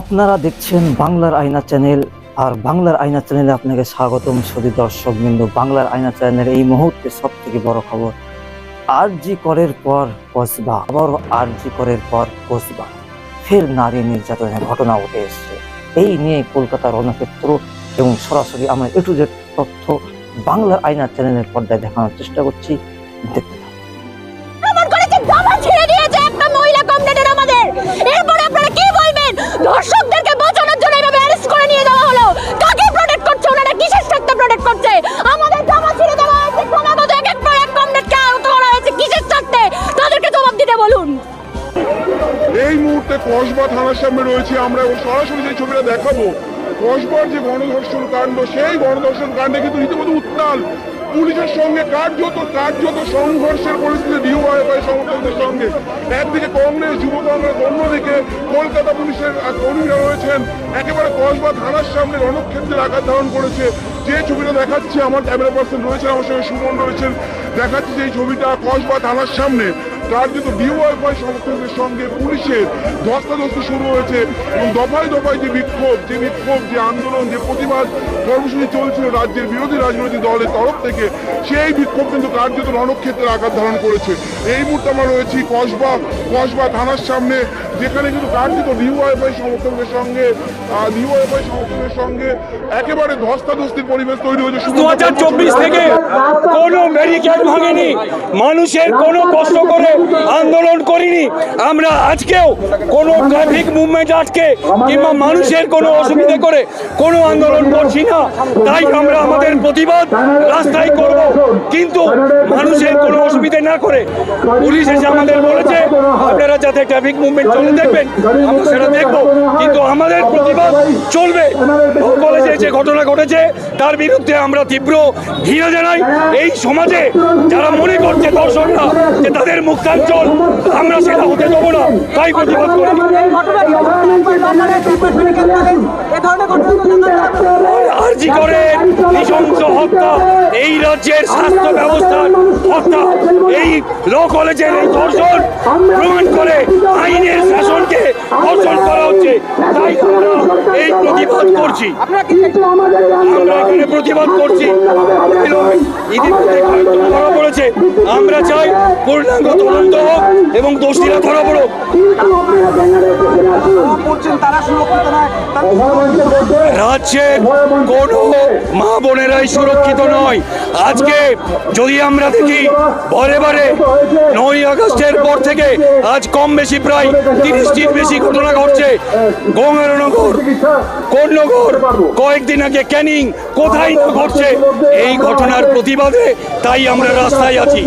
আপনারা দেখছেন বাংলার আয়না চ্যানেল, আর বাংলার আয়না চ্যানেলে আপনাকে স্বাগতম সুদী দর্শক বিন্দু। বাংলার আয়না চ্যানেলের এই মুহূর্তে সব থেকে বড় খবর আর জি করের পর কসবা আবারও আর জি করের পর কসবা। ফের নারী নির্যাতনের ঘটনা উঠে এসছে। এই নিয়ে কলকাতার রণক্ষেত্র এবং সরাসরি আমরা এ টু জেড তথ্য বাংলার আয়না চ্যানেলের পর্দায় দেখানোর চেষ্টা করছি। দেখতে আমরা এবং সরাসরি যে ছবিটা দেখাবো, কসবার যে গণধর্ষণ কাণ্ড, সেই গণধর্ষণ কাণ্ডে কিন্তু রীতিমতো উত্তাল। পুলিশের সঙ্গে কার্যত কার্যত সংঘর্ষের পরিস্থিতি ডিওয়াইফাই সমর্থকদের সঙ্গে। একদিকে কংগ্রেস, যুব কংগ্রেস, অন্যদিকে কলকাতা পুলিশের কর্মীরা রয়েছেন। একেবারে কসবা থানার সামনে রণক্ষেত্রের আঘাত ধারণ করেছে। যে ছবিটা দেখাচ্ছি, আমার ক্যামেরা পার্সন রয়েছেন, আমার সঙ্গে সুমন রয়েছেন। দেখাচ্ছি যে ছবিটা কসবা থানার সামনে। কার্যত ডিওয়াইফাই সমর্থকদের সঙ্গে পুলিশের ধস্তাধস্তি শুরু হয়েছে এবং দফায় দফায় যে বিক্ষোভ যে বিক্ষোভ, যে আন্দোলন, যে প্রতিবাদ কর্মসূচি চলছিল রাজ্যের বিরোধী রাজনৈতিক দলের তরফ থেকে, সেই বিক্ষোভ কিন্তু কার্যত রণক্ষেত্রের আকার ধারণ করেছে। এই মুহূর্তে আমরা রয়েছি কসবা কসবা থানার সামনে। যেখানে কিন্তু কার্যত ডিওয়াইফাই সমর্থকদের সঙ্গে ডিওয়াইফাই সমর্থকদের সঙ্গে একেবারে ধস্তাধস্তির পরিবেশ তৈরি হয়েছে। দু হাজার চব্বিশ থেকে কোনো ব্যারিকেড ভাঙেনি। মানুষের কোনো কষ্ট করে আন্দোলন করিনি। আমরা আজকেও কোনো ট্রাফিক মুভমেন্ট আজকে কিংবা মানুষের কোনো অসুবিধে করে কোনো আন্দোলন করছি না। তাই আমরা আমাদের প্রতিবাদ রাস্তায় করব। কিন্তু মানুষের কোনো অসুবিধে না করে পুলিশ এসে আমাদের বলেছে আপনারা যাতে ট্রাফিক মুভমেন্ট চলে দেখবেন আমরা সেটা দেখব। কিন্তু আমাদের প্রতিবাদ চলবে। কলেজে যে ঘটনা ঘটেছে তার বিরুদ্ধে আমরা তীব্র ঘৃণা জানাই। এই সমাজে যারা মনে করছে দর্শকরা যে তাদের মুক্তাঞ্চল আমরা সেটা হতে দেবো না। তাই প্রতিবাদ করি। আরজি করে নৃশংস হত্যা এই রাজ্যের স্বাস্থ্য ব্যবস্থার হত্যা এই ল কলেজের এই ধর্ষণ প্রমাণ করে তাই আমরা এই প্রতিবাদ করছি। আমরা এখানে প্রতিবাদ করছি। ইতিমধ্যে ধরা পড়েছে। আমরা চাই পূর্ণাঙ্গ তদন্ত হোক এবং দোষীরা ধরা পড়ুক। রাজ্যের কোনো মা বোনেরাই সুরক্ষিত নয়। আজকে যদি আমরা দেখি বারে বারে নয় আগস্টের পর থেকে আজ কম বেশি প্রায় তিরিশটির বেশি ঘটনা ঘটছে। গঙ্গারনগর কোন্নগর কয়েকদিন আগে ক্যানিং। কোথায় না ঘটছে? এই ঘটনার প্রতিবাদে তাই আমরা রাস্তায় আছি।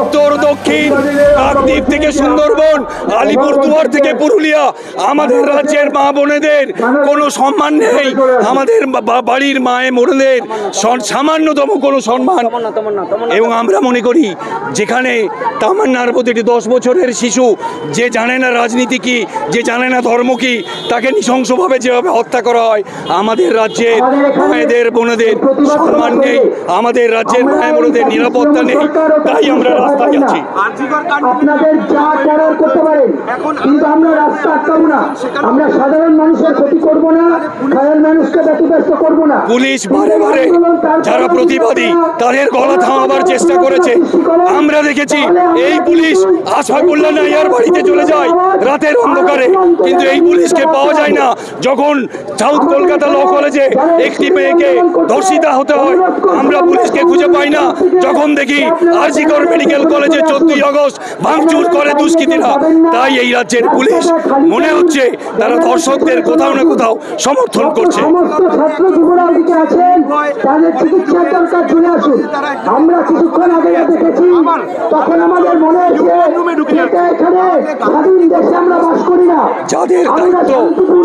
উত্তর দক্ষিণ কাকদ্বীপ থেকে সুন্দরবন আলিপুরদুয়ার থেকে পুরুলিয়া। আমাদের রাজ্যের মা বোনেদের কোনো সম্মান নেই। আমাদের বাড়ির মায়ে সন- সামান্যতম কোনো সম্মান। এবং আমরা মনে করি যেখানে তামান্নার প্রতিটি দশ বছরের শিশু যে জানে না রাজনীতি কি যে জানে না ধর্ম কি তাকে নৃশংসভাবে যেভাবে হত্যা করা হয় আমাদের রাজ্যের মায়েদের বোনদের সম্মান নেই আমাদের রাজ্যের মায়ের বোনেদের নিরাপত্তা নেই তাই আমরা রাস্তায় আছি। আপনাদের যা করার করতে পারেন কিন্তু আমরা রাস্তা আটকাবো না। আমরা সাধারণ ক্ষতি করব না সাধারণ মানুষকে ব্যতিব্যস্ত করব না। পুলিশ বারে বারে যারা প্রতিবাদী তাদের গলা থামাবার চেষ্টা করেছে। আমরা দেখেছি এই পুলিশ বাড়িতে চলে যায় রাতের অন্ধকারে। কিন্তু এই পুলিশকে পাওয়া যায় না যখন সাউথ কলকাতা ল কলেজে একটি মেয়েকে ধর্ষিতা হতে হয় আমরা পুলিশকে খুঁজে পাই না। যখন দেখি আরজিকর মেডিকেল কলেজে চোদ্দই আগস্ট ভাঙচুর করে দুষ্কৃতীরা। তাই এই রাজ্যের পুলিশ মনে হচ্ছে তারা ধর্ষকদের কোথাও না কোথাও সমর্থন করছে সমস্ত ছাত্র যুবরা ওদিকে আছেন তাদের চিকিৎসার দরকার চলে আসুন আমরা কিছুক্ষণ আগে দেখেছি তখন আমাদের মনে হচ্ছে এখানে স্বাধীন দেশে আমরা বাস করি না যাদের দায়িত্ব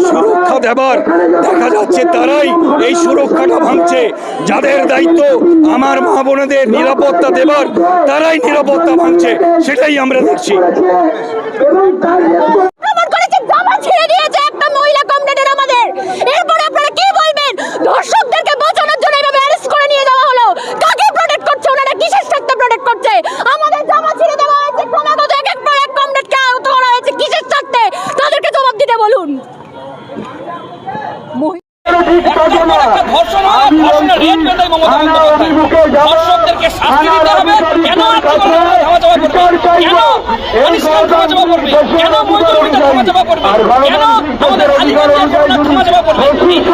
সুরক্ষা দেবার দেখা যাচ্ছে তারাই এই সুরক্ষাটা ভাঙছে যাদের দায়িত্ব আমার মা বোনেদের নিরাপত্তা দেবার তারাই নিরাপত্তা ভাঙছে সেটাই আমরা দেখছি এবং তার কেন আত্মগোপনে ধাওয়া চাপা করবে কেন পাকিস্তান ধাওয়া চাপা করবে কেন মৈত্রীটা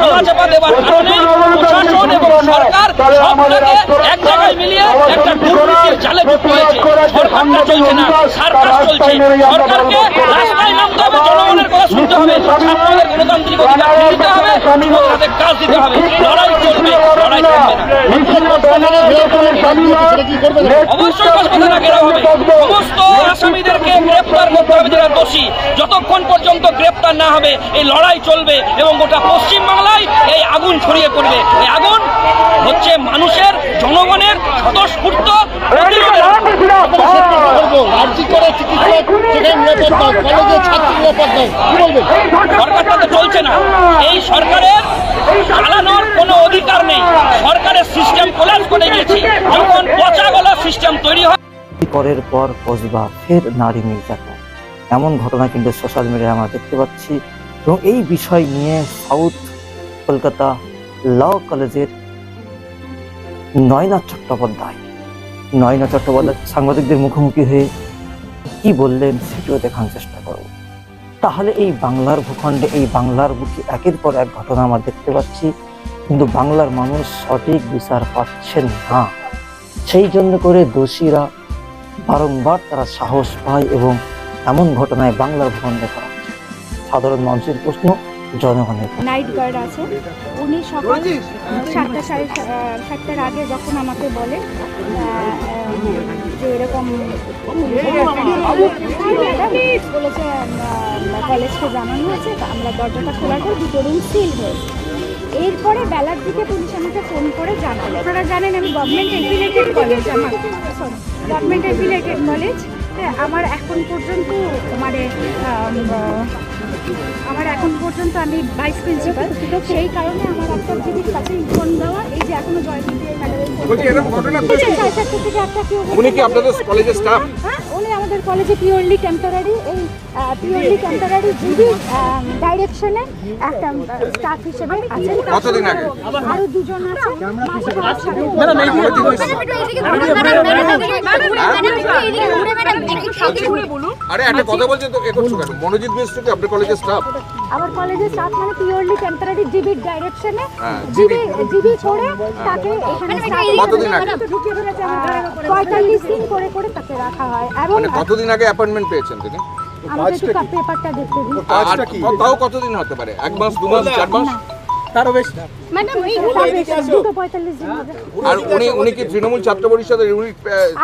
জনগণের কথা শুনতে হবে ছাত্রদের গণতান্ত্রিক অধিকার দিতে হবে কাজ দিতে হবে লড়াই চলবে আসামিদেরকে গ্রেপ্তার করতে হবে যারা দোষী। যতক্ষণ পর্যন্ত গ্রেপ্তার না হবে এই লড়াই চলবে এবং গোটা পশ্চিমবাংলায় এই আগুন ছড়িয়ে পড়বে। এই আগুন হচ্ছে মানুষের জনগণের স্বতঃস্ফূর্ত সরকারটা তো চলছে না। এই সরকারের চালানোর কোনো অধিকার নেই। সরকারের সিস্টেম কোলাজ করে গিয়েছে যখন পচা গলা সিস্টেম তৈরি হয় করের পর কসবা ফের নারী নির্যাতন। এমন ঘটনা কিন্তু সোশ্যাল মিডিয়ায় আমরা দেখতে পাচ্ছি। এবং এই বিষয় নিয়ে সাউথ কলকাতা ল কলেজের নয়না চট্টোপাধ্যায় নয়না চট্টোপাধ্যায় সাংবাদিকদের মুখোমুখি হয়ে কি বললেন সেটিও দেখার চেষ্টা করব তাহলে এই বাংলার ভূখণ্ডে, এই বাংলার বুকে একের পর এক ঘটনা আমরা দেখতে পাচ্ছি, কিন্তু বাংলার মানুষ সঠিক বিচার পাচ্ছেন না। সেই জন্য করে দোষীরা বারংবার তারা সাহস পায় এবং এমন ঘটনায় বাংলার ভূখণ্ডে করা সাধারণ মানুষের প্রশ্ন জনগণের নাইট গার্ড আছে। উনি সকাল সাতটা সাড়ে সাতটার আগে যখন আমাকে বলে যে এরকম বলেছে কলেজকে জানানো হয়েছে আমরা দরজাটা খোলার পর দুটো রুম সিল হয়েছে এরপরে বেলার দিকে পুলিশ আমাকে ফোন করে জানালো। আপনারা জানেন আমি গভর্নমেন্ট এফিলেটেড কলেজ আমার সরি গভর্নমেন্ট এফিলেটেড কলেজ আমার এখন পর্যন্ত মানে আমার এখন পর্যন্ত আমি ভাইস প্রিন্সিপাল সেই কারণে আমার একটা দিদির কাছে ফোন দেওয়া এই যে এখনও উনি কি আপনাদের কলেজের স্টাফ হ্যাঁ উনি আমাদের কলেজে পিওরলি টেম্পোরারি এই পিওরলি টেম্পোরারি জিবি ডাইরেকশনে একটা স্টাফ হিসেবে আছেন কতদিন আগে? আরও দুজন আছে ম্যাডাম আরে একটা কথা বলছে তো এ করছ কেন? মনোজিৎ মিশ্র কি আপনার কলেজের স্টাফ আমার কলেজের স্টাফ মানে পিওরলি টেম্পোরারি জিবি ডাইরেকশনে জিবি জিবি করে তাকে এখানে কতদিন আগে? পঁয়তাল্লিশ দিন করে করে তাকে রাখা হয়। এবং মানে কতদিন আগে অ্যাপয়েন্টমেন্ট পেয়েছেন তিনি? পেপারটা দেখতে দিন। তাও কতদিন হতে পারে? এক মাস দু মাস চার মাস? আর উনি উনি কি তৃণমূল ছাত্র পরিষদের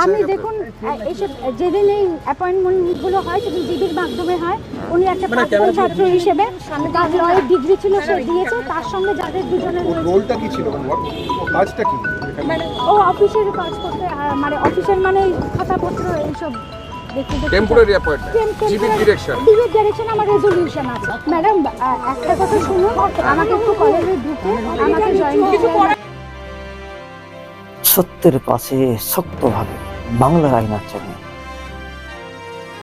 আমি দেখুন এইসব যেদিন এই অ্যাপয়েন্টমেন্টগুলো হয় সেদিন জিবির মাধ্যমে হয় উনি একটা প্রাক্তন ছাত্র হিসেবে তার লয়ের ডিগ্রি ছিল সে দিয়েছে তার সঙ্গে যাদের দুজনের রোলটা কি ছিল? কাজটা কি? ও অফিসের কাজ করতে আহ, মানে অফিসের মানে খাতাপত্র এইসব দেখতে দেখতে- টেম্পোরারি অ্যাপয়েন্টমেন্ট Temporary- ডিরেকশন ডিবির ডাইরেকশন আমার রেজলিউশন আছে। ম্যাডাম একটা কথা শুনুন আমাকে একটু কলেজে ঢুকে আমাকে জয়েন কিছু সত্যের পাশে শক্তভাবে বাংলার আইনার চ্যানেল